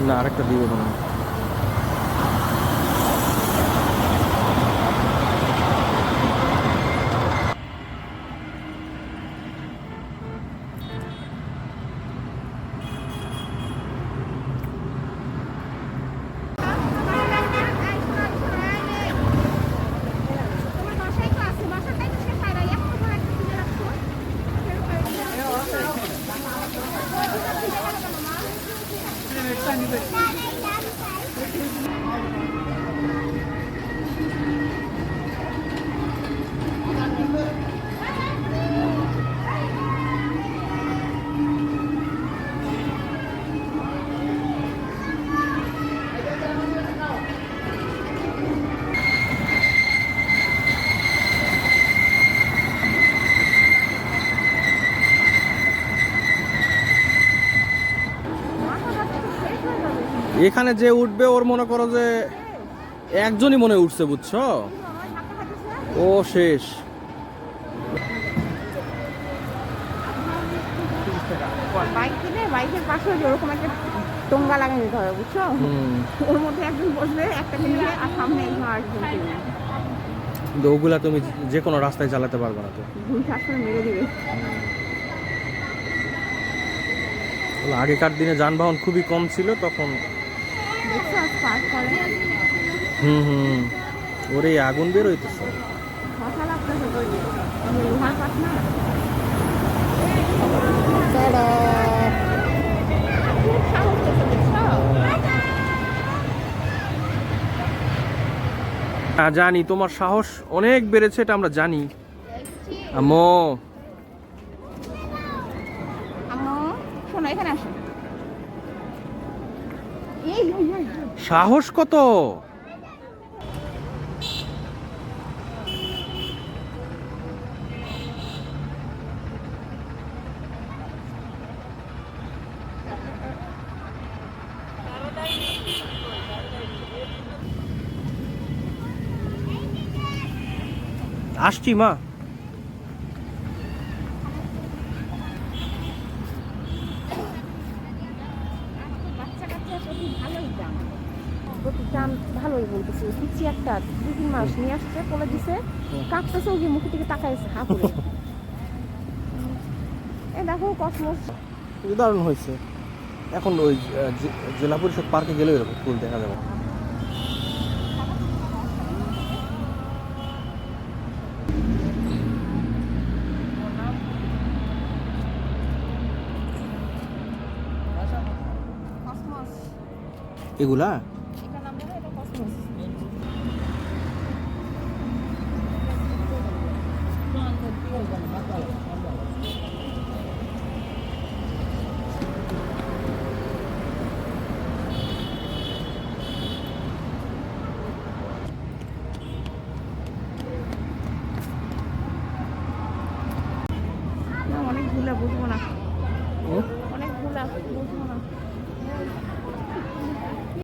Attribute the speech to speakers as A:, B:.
A: না আরেকটা দিবে মনে হয়।
B: তোমার বাসায় তো আছে বাসাটাই তো শেষ হয় না এত বড় একটা কিনে রাখছো মাথাটা তো শেষ হয়ে যাবে
A: এখানে যে উঠবে ওর মনে করো যে একজনই মনে উঠছে বুঝছ? ও শেষ।
B: বাইক কিনে বাইকের পাশে ওরকম একটা টোঙ্গা লাগাই দিতে হবে বুঝছ? ওর মধ্যে একজন বসবে একটা কিনবে আর সামনে একজন আরেকজন কিনবে।
A: কিন্তু ওগুলা তুমি যে কোনো রাস্তায় চালাতে পারবে না তো।
B: মেরে দিবে।
A: আগেকার দিনে যানবাহন খুবই কম ছিল তখন হুম হুম। ওরে, আগুন বের হইতেছে। জানি, তোমার সাহস অনেক বেড়েছে, এটা আমরা জানি। আম্মু।
B: আম্মু, শোনো, এখানে আসো।
A: সাহস কত? আসছি মা।
B: প্রতি দাম ভালোই বলতেছে। পিচ্ছি একটা দুই তিন মাস নিয়ে আসছে বলে দিছে কাঁপতেছে ওই মুখের দিকে তাকাইছে হা করে। এ দেখো কসমস।
A: দারুণ হয়েছে। এখন ওই জেলা পরিষদ পার্কে গেলে এরকম ফুল দেখা যাবে। এগুলা?
B: ভুলা বুঝব না। অনেক ভুলা বুঝব না।